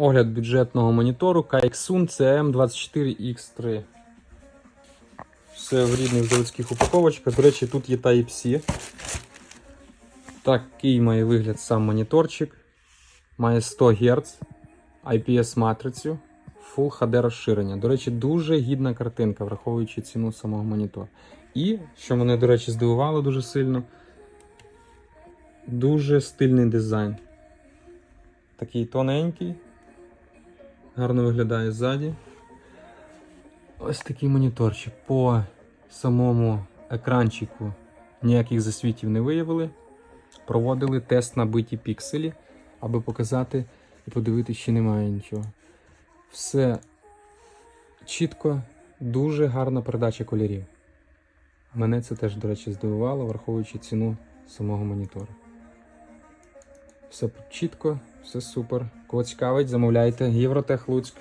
Огляд бюджетного монітору KXUN CM24X3. Все в рідних заводських упаковочках. До речі, тут є Type-C. Такий має вигляд сам моніторчик. Має 100 Гц, IPS матрицю, Full HD розширення. До речі, дуже гідна картинка, враховуючи ціну самого монітора. І, що мене, до речі, здивувало дуже сильно, дуже стильний дизайн. Такий тоненький, гарно виглядає ззаді. Ось такий моніторчик. По самому екранчику ніяких засвітів не виявили. Проводили тест на биті пікселі, аби показати і подивитися, чи немає нічого. Все чітко, дуже гарна передача кольорів. Мене це теж, до речі, здивувало, враховуючи ціну самого монітора. Все чітко, все супер. Кого цікавить, замовляйте. Євротех Луцьк.